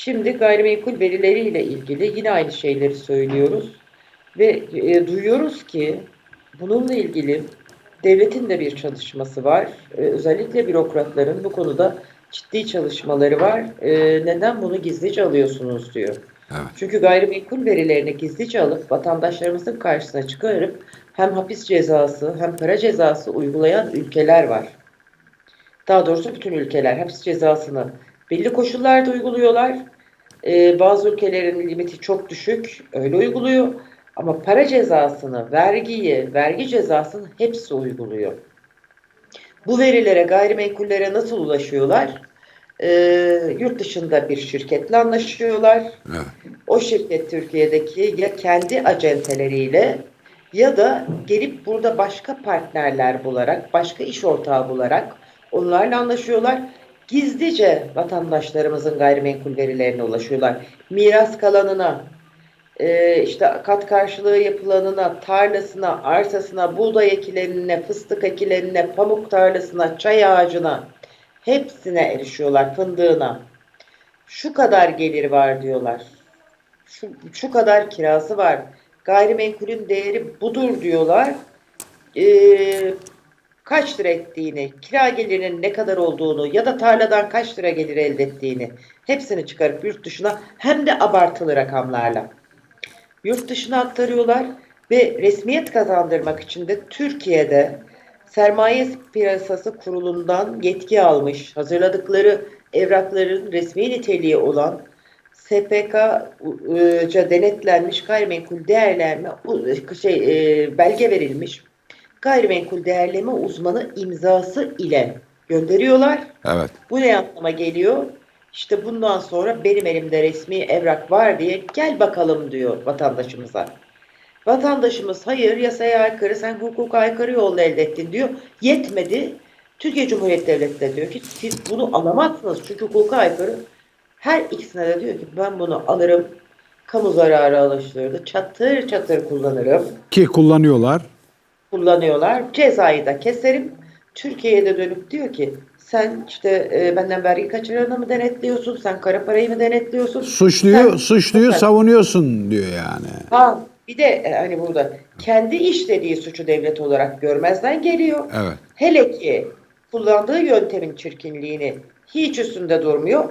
Şimdi gayrimenkul verileriyle ilgili yine aynı şeyleri söylüyoruz ve e, duyuyoruz ki bununla ilgili devletin de bir çalışması var. E, özellikle bürokratların bu konuda ciddi çalışmaları var. E, neden bunu gizlice alıyorsunuz diyor. Evet. Çünkü gayrimenkul verilerini gizlice alıp vatandaşlarımızın karşısına çıkarıp hem hapis cezası hem para cezası uygulayan ülkeler var. Daha doğrusu bütün ülkeler hapis cezasını belli koşullarda uyguluyorlar. Ee, bazı ülkelerin limiti çok düşük, öyle uyguluyor. Ama para cezasını, vergiyi, vergi cezasını hepsi uyguluyor. Bu verilere, gayrimenkullere nasıl ulaşıyorlar? Ee, yurt dışında bir şirketle anlaşıyorlar. Evet. O şirket Türkiye'deki ya kendi acenteleriyle ya da gelip burada başka partnerler bularak, başka iş ortağı bularak onlarla anlaşıyorlar. Gizlice vatandaşlarımızın gayrimenkul verilerine ulaşıyorlar. Miras kalanına, e, işte kat karşılığı yapılanına, tarlasına, arsasına, buğday ekilenine, fıstık ekilenine, pamuk tarlasına, çay ağacına hepsine erişiyorlar, fındığına. Şu kadar gelir var diyorlar şu, şu kadar kirası var. Gayrimenkulün değeri budur diyorlar. Ee, kaç lira ettiğini, kira gelirinin ne kadar olduğunu ya da tarladan kaç lira gelir elde ettiğini hepsini çıkarıp yurt dışına hem de abartılı rakamlarla. Yurt dışına aktarıyorlar ve resmiyet kazandırmak için de Türkiye'de sermaye piyasası kurulundan yetki almış hazırladıkları evrakların resmi niteliği olan SPK'ca denetlenmiş gayrimenkul değerlenme şey e, belge verilmiş gayrimenkul değerleme uzmanı imzası ile gönderiyorlar. Evet. Bu ne anlama geliyor? İşte bundan sonra benim elimde resmi evrak var diye gel bakalım diyor vatandaşımıza. Vatandaşımız hayır yasaya aykırı sen hukuka aykırı yolla elde ettin diyor. Yetmedi. Türkiye Cumhuriyeti Devleti de diyor ki siz bunu alamazsınız çünkü hukuka aykırı. Her ikisine de diyor ki ben bunu alırım. Kamu zararı alıştırdı. Çatır çatır kullanırım Ki kullanıyorlar. Kullanıyorlar. Cezayı da keserim. Türkiye'ye de dönüp diyor ki sen işte e, benden vergi kaçıranı mı denetliyorsun? Sen kara parayı mı denetliyorsun? Suçluyu Sen- suçluyu Sen- savunuyorsun diyor yani. Ha bir de e, hani burada kendi işlediği suçu devlet olarak görmezden geliyor. Evet. Hele ki kullandığı yöntemin çirkinliğini hiç üstünde durmuyor.